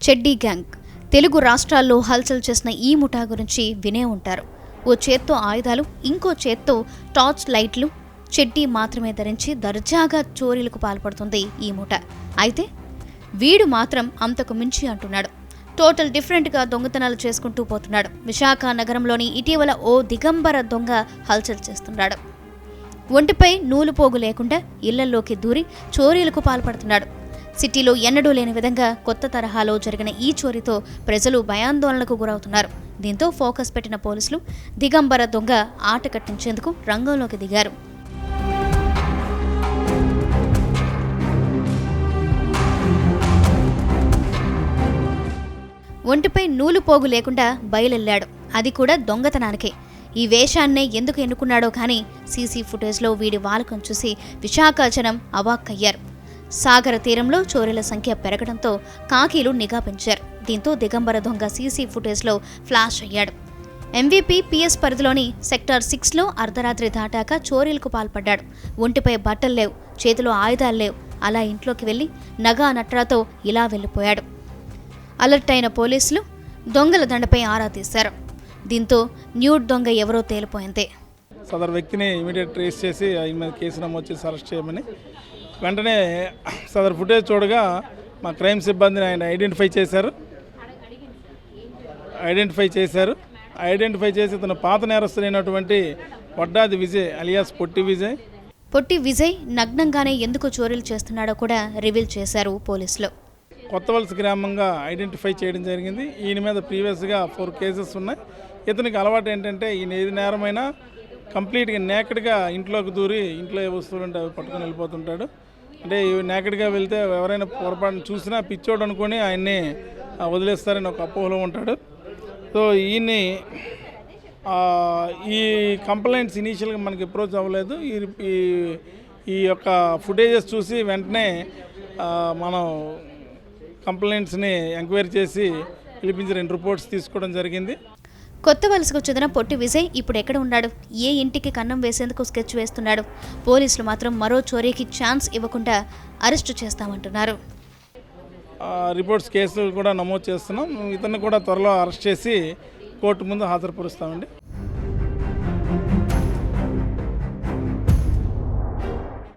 చెడ్డీ gang. Telugu రాష్ట్రాల్లో హల్చల్ చేసిన ఈ ముఠా గురించి వినే ఉంటారు. ఓ చేత్తో ఆయుధాలు ఇంకో చేత్తో టార్చ్ లైట్లు చెడ్డీ మాత్రమే ధరించి దర్జాగా చోరీలకు పాల్పడుతుంది ఈ ముఠ. అయితే వీడు మాత్రం అంతకు మించి అంటున్నాడు. టోటల్ డిఫరెంట్గా దొంగతనాలు చేసుకుంటూ పోతున్నాడు. విశాఖ నగరంలోని ఇటీవల ఓ దిగంబర దొంగ హల్చల్ చేస్తున్నాడు. ఒంటిపై నూలుపోగు లేకుండా ఇళ్ళల్లోకి దూరి చోరీలకు పాల్పడుతున్నాడు. సిటీలో ఎన్నడూ లేని విధంగా కొత్త తరహాలో జరిగిన ఈ చోరీతో ప్రజలు భయాందోళనకు గురవుతున్నారు. దీంతో ఫోకస్ పెట్టిన పోలీసులు దిగంబర దొంగ ఆట కట్టించేందుకు రంగంలోకి దిగారు. ఒంటిపై నూలు పోగు లేకుండా బయలుల్లాడు అది కూడా దొంగతనానికే. ఈ వేషాన్నే ఎందుకు ఎన్నుకున్నాడో కానీ సీసీ ఫుటేజ్లో వీడి వాలకం చూసి విశాఖ జనం అవాక్కయ్యారు. సాగర తీరంలో చోరీల సంఖ్య పెరగడంతో కాకీలు నిఘా పెంచారు. దీంతో దిగంబర దొంగ సీసీ ఫుటేజ్లో ఫ్లాష్ అయ్యాడు. ఎంవీపీ పిఎస్ పరిధిలోని సెక్టార్ సిక్స్లో అర్ధరాత్రి దాటాక చోరీలకు పాల్పడ్డాడు. ఒంటిపై బట్టలు లేవు చేతిలో ఆయుధాలు లేవు. అలా ఇంట్లోకి వెళ్ళి నగా నట్రాతో ఇలా వెళ్ళిపోయాడు. అలర్ట్ అయిన పోలీసులు దొంగల దండపై ఆరా తీశారు. దీంతో న్యూడ్ దొంగ ఎవరో తేలిపోయింది. సదరు వ్యక్తిని ఇమీడియట్ ట్రేస్ చేసి ఆయన మీద కేసు నమోదు చేసి అరెస్ట్ చేయమని వెంటనే సదరు ఫుటేజ్ చూడగా మా క్రైమ్ సిబ్బందిని ఆయన ఐడెంటిఫై చేశారు. ఐడెంటిఫై చేశారు. ఐడెంటిఫై చేసి తన పాత నేరస్తులైనటువంటి వడ్డాది విజయ్ అలియాస్ పొట్టి విజయ్. పొట్టి విజయ్ నగ్నంగానే ఎందుకు చోరీలు చేస్తున్నాడో కూడా రివీల్ చేశారు పోలీసులు. కొత్తవలస గ్రామంగా ఐడెంటిఫై చేయడం జరిగింది. ఈయన మీద ప్రీవియస్గా ఫోర్ కేసెస్ ఉన్నాయి. ఇతనికి అలవాటు ఏంటంటే ఈయన ఏది నేరమైనా కంప్లీట్గా నేకడ్గా ఇంట్లోకి దూరి ఇంట్లో ఏ వస్తువులు ఉంటే అవి పట్టుకొని వెళ్ళిపోతుంటాడు. అంటే నేకడ్గా వెళ్తే ఎవరైనా పొరపాటున చూసినా పిచ్చోడు అనుకొని ఆయన్ని వదిలేస్తారని ఒక అపోహలో ఉంటాడు. సో ఈయన్ని ఈ కంప్లైంట్స్ ఇనీషియల్గా మనకి అప్రోచ్ అవ్వలేదు. ఈ ఈ- యొక్క ఫుటేజెస్ చూసి వెంటనే మనం కంప్లైంట్స్ని ఎంక్వైరీ చేసి పిలిపించి రెండు రిపోర్ట్స్ తీసుకోవడం జరిగింది. కొత్త వలసకు చెందిన పొట్టి విజయ్ ఇప్పుడు ఎక్కడ ఉన్నాడు? ఏ ఇంటికి కన్నం వేసేందుకు స్కెచ్ వేస్తున్నాడు? పోలీసులు మాత్రం మరో చోరీకి ఛాన్స్ ఇవ్వకుండా అరెస్టు చేస్తామంటున్నారు. రిపోర్ట్స్ కేసులు కూడా నమోదు చేస్తున్నాం. ఇతన్ని కూడా త్వరలో అరెస్ట్ చేసి కోర్టు ముందు హాజరుపరుస్తామండి.